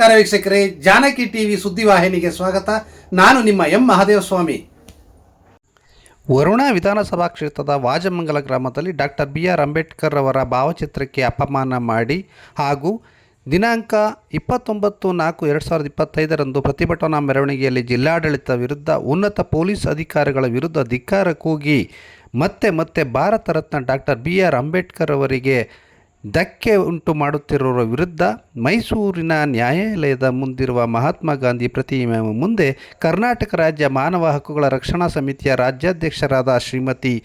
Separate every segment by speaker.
Speaker 1: ವೀಕ್ಷಕರೇ, ಜಾನಕಿ ಟಿವಿ ಸುದ್ದಿವಾಹಿನಿಗೆ ಸ್ವಾಗತ. ನಾನು ನಿಮ್ಮ ಎಂ ಮಹಾದೇವಸ್ವಾಮಿ. ವರುಣಾ ವಿಧಾನಸಭಾ ಕ್ಷೇತ್ರದ ವಾಜಮಂಗಲ ಗ್ರಾಮದಲ್ಲಿ ಡಾಕ್ಟರ್ ಬಿ ಆರ್ ಅಂಬೇಡ್ಕರ್ ಅವರ ಭಾವಚಿತ್ರಕ್ಕೆ ಅಪಮಾನ ಮಾಡಿ ಹಾಗೂ ದಿನಾಂಕ ಇಪ್ಪತ್ತೊಂಬತ್ತು ನಾಲ್ಕು ಎರಡು ಸಾವಿರದ ಇಪ್ಪತ್ತೈದರಂದು ಪ್ರತಿಭಟನಾ ಮೆರವಣಿಗೆಯಲ್ಲಿ ಜಿಲ್ಲಾಡಳಿತ ವಿರುದ್ಧ ಉನ್ನತ ಪೊಲೀಸ್ ಅಧಿಕಾರಿಗಳ ವಿರುದ್ಧ ಧಿಕ್ಕಾರ ಕೂಗಿ ಮತ್ತೆ ಮತ್ತೆ Bharat Ratna doctor B R Ambedkar ಅವರಿಗೆ ಧಕ್ಕೆ ಉಂಟು ಮಾಡುತ್ತಿರುವವರ ವಿರುದ್ಧ ಮೈಸೂರಿನ ನ್ಯಾಯಾಲಯದ ಮುಂದಿರುವ ಮಹಾತ್ಮ ಗಾಂಧಿ ಪ್ರತಿಮೆ ಮುಂದೆ ಕರ್ನಾಟಕ ರಾಜ್ಯ ಮಾನವ ಹಕ್ಕುಗಳ ರಕ್ಷಣಾ ಸಮಿತಿಯ ರಾಜ್ಯಾಧ್ಯಕ್ಷರಾದ ಶ್ರೀಮತಿ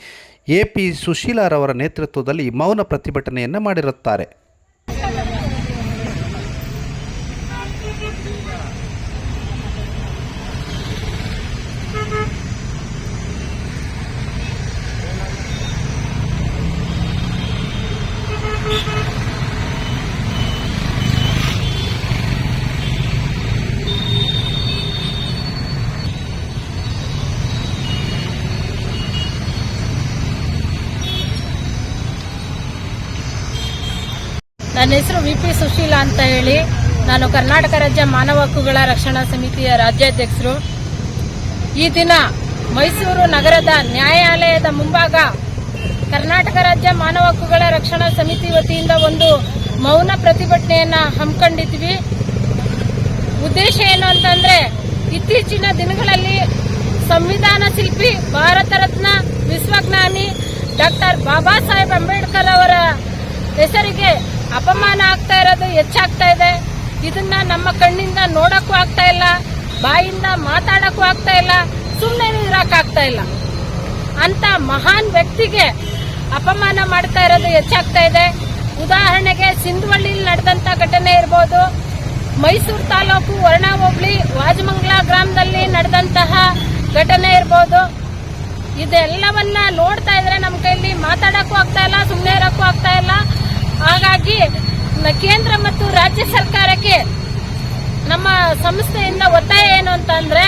Speaker 1: ಎ ಪಿ ಸುಶೀಲಾರವರ ನೇತೃತ್ವದಲ್ಲಿ ಮೌನ ಪ್ರತಿಭಟನೆಯನ್ನು ಮಾಡಿರುತ್ತಾರೆ.
Speaker 2: ನನ್ನ ಹೆಸರು ವಿ ಪಿ ಸುಶೀಲಾ ಅಂತ ಹೇಳಿ. ನಾನು ಕರ್ನಾಟಕ ರಾಜ್ಯ ಮಾನವ ಹಕ್ಕುಗಳ ರಕ್ಷಣಾ ಸಮಿತಿಯ ರಾಜ್ಯಾಧ್ಯಕ್ಷರು. ಈ ದಿನ ಮೈಸೂರು ನಗರದ ನ್ಯಾಯಾಲಯದ ಮುಂಭಾಗ ಕರ್ನಾಟಕ ರಾಜ್ಯ ಮಾನವ ಹಕ್ಕುಗಳ ರಕ್ಷಣಾ ಸಮಿತಿ ವತಿಯಿಂದ ಒಂದು ಮೌನ ಪ್ರತಿಭಟನೆಯನ್ನ ಹಮ್ಮಿಕೊಂಡಿದ್ವಿ. ಉದ್ದೇಶ ಏನು ಅಂತಂದ್ರೆ ಇತ್ತೀಚಿನ ದಿನಗಳಲ್ಲಿ ಸಂವಿಧಾನ ಶಿಲ್ಪಿ, ಭಾರತ ರತ್ನ, ವಿಶ್ವಜ್ಞಾನಿ ಡಾಕ್ಟರ್ ಬಾಬಾ ಸಾಹೇಬ್ ಅಂಬೇಡ್ಕರ್ ಅವರ ಹೆಸರಿಗೆ ಅಪಮಾನ ಆಗ್ತಾ ಇರೋದು ಹೆಚ್ಚಾಗ್ತಾ ಇದೆ. ಇದನ್ನ ನಮ್ಮ ಕಣ್ಣಿಂದ ನೋಡಕ್ಕೂ ಆಗ್ತಾ ಇಲ್ಲ, ಬಾಯಿಂದ ಮಾತಾಡಕ್ಕೂ ಆಗ್ತಾ ಇಲ್ಲ ಸುಮ್ಮನೆ ಇರಕ್ಕಾಗ್ತಾ ಇಲ್ಲ. ಅಂತ ಮಹಾನ್ ವ್ಯಕ್ತಿಗೆ ಅಪಮಾನ ಮಾಡ್ತಾ ಇರೋದು ಹೆಚ್ಚಾಗ್ತಾ ಇದೆ. ಉದಾಹರಣೆಗೆ ಸಿಂಧುವಳ್ಳಿಲಿ ನಡೆದಂತ ಘಟನೆ ಇರ್ಬೋದು. ಮೈಸೂರು ತಾಲೂಕು ವರ್ಣ ಹೋಬಳಿ ವಾಜಮಂಗ್ಲ ಗ್ರಾಮದಲ್ಲಿ ನಡೆದಂತಹ ಘಟನೆ ಇರ್ಬೋದು. ಇದೆಲ್ಲವನ್ನ ನೋಡ್ತಾ ಇದ್ರೆ ನಮ್ಮ ಕೈಲಿ ಮಾತಾಡಕ್ಕೂ ಆಗ್ತಾ ಇಲ್ಲ ಸುಮ್ಮನೆ ಇರಕ್ಕೂ ಆಗ್ತಾ ಇಲ್ಲ. ಹಾಗಾಗಿ ಕೇಂದ್ರ ಮತ್ತು ರಾಜ್ಯ ಸರ್ಕಾರಕ್ಕೆ ನಮ್ಮ ಸಂಸ್ಥೆಯಿಂದ ಒತ್ತಾಯ ಏನು ಅಂತಂದ್ರೆ,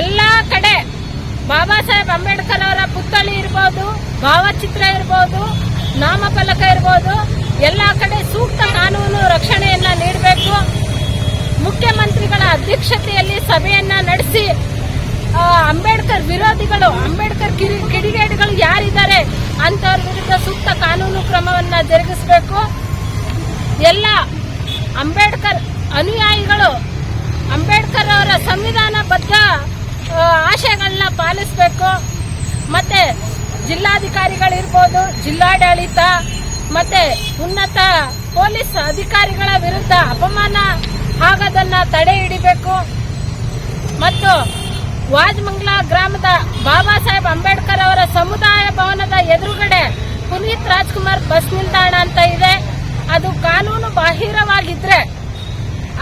Speaker 2: ಎಲ್ಲಾ ಕಡೆ ಬಾಬಾ ಸಾಹೇಬ್ ಅಂಬೇಡ್ಕರ್ ಅವರ ಪುತ್ಥಳಿ ಇರ್ಬೋದು, ಭಾವಚಿತ್ರ ಇರ್ಬೋದು, ನಾಮಫಲಕ ಇರ್ಬೋದು, ಎಲ್ಲಾ ಕಡೆ ಸೂಕ್ತ ಕಾನೂನು ರಕ್ಷಣೆಯನ್ನ ನೀಡಬೇಕು. ಮುಖ್ಯಮಂತ್ರಿಗಳ ಅಧ್ಯಕ್ಷತೆಯಲ್ಲಿ ಸಭೆಯನ್ನ ನಡೆಸಿ ಅಂಬೇಡ್ಕರ್ ವಿರೋಧಿಗಳು, ಅಂಬೇಡ್ಕರ್ ಕಿರಿ- ಕಿಡಿಗೇಡಿಗಳು ಯಾರಿದ್ದಾರೆ ಅಂತವ್ರ ವಿರುದ್ಧ ಸೂಕ್ತ ಕಾನೂನು ಕ್ರಮವನ್ನ ಜರುಗಿಸಬೇಕು. ಎಲ್ಲ ಅಂಬೇಡ್ಕರ್ ಅನುಯಾಯಿಗಳು, ಅಂಬೇಡ್ಕರ್ ಅವರ ಸಂವಿಧಾನ ಬದ್ಧ ಆಶಯಗಳನ್ನ ಪಾಲಿಸಬೇಕು. ಮತ್ತೆ ಜಿಲ್ಲಾಧಿಕಾರಿಗಳಿರ್ಬೋದು, ಜಿಲ್ಲಾಡಳಿತ, ಮತ್ತೆ ಉನ್ನತ ಪೊಲೀಸ್ ಅಧಿಕಾರಿಗಳ ವಿರುದ್ಧ ಅಪಮಾನ ಆಗೋದನ್ನ ತಡೆ ಹಿಡಿಬೇಕು. ಮತ್ತು ವಾಜಮಂಗ್ಲ ಗ್ರಾಮದ ಬಾಬಾ ಸಾಹೇಬ್ ಅಂಬೇಡ್ಕರ್ ಅವರ ಸಮುದಾಯ ಭವನದ ಎದುರುಗಡೆ ಪುನೀತ್ ರಾಜ್ಕುಮಾರ್ ಬಸ್ ನಿಲ್ದಾಣ ಅಂತ ಇದೆ. ಅದು ಕಾನೂನು ಬಾಹಿರವಾಗಿದ್ರೆ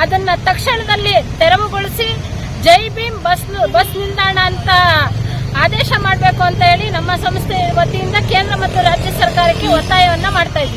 Speaker 2: ಅದನ್ನ ತಕ್ಷಣದಲ್ಲಿ ತೆರವುಗೊಳಿಸಿ ಜೈ ಭೀಮ್ ಬಸ್ ಬಸ್ ನಿಲ್ದಾಣ ಅಂತ ಆದೇಶ ಮಾಡಬೇಕು ಅಂತ ಹೇಳಿ ನಮ್ಮ ಸಂಸ್ಥೆ ವತಿಯಿಂದ ಕೇಂದ್ರ ಮತ್ತು ರಾಜ್ಯ ಸರ್ಕಾರಕ್ಕೆ ಒತ್ತಾಯವನ್ನ ಮಾಡ್ತಾ ಇದ್ದೀವಿ.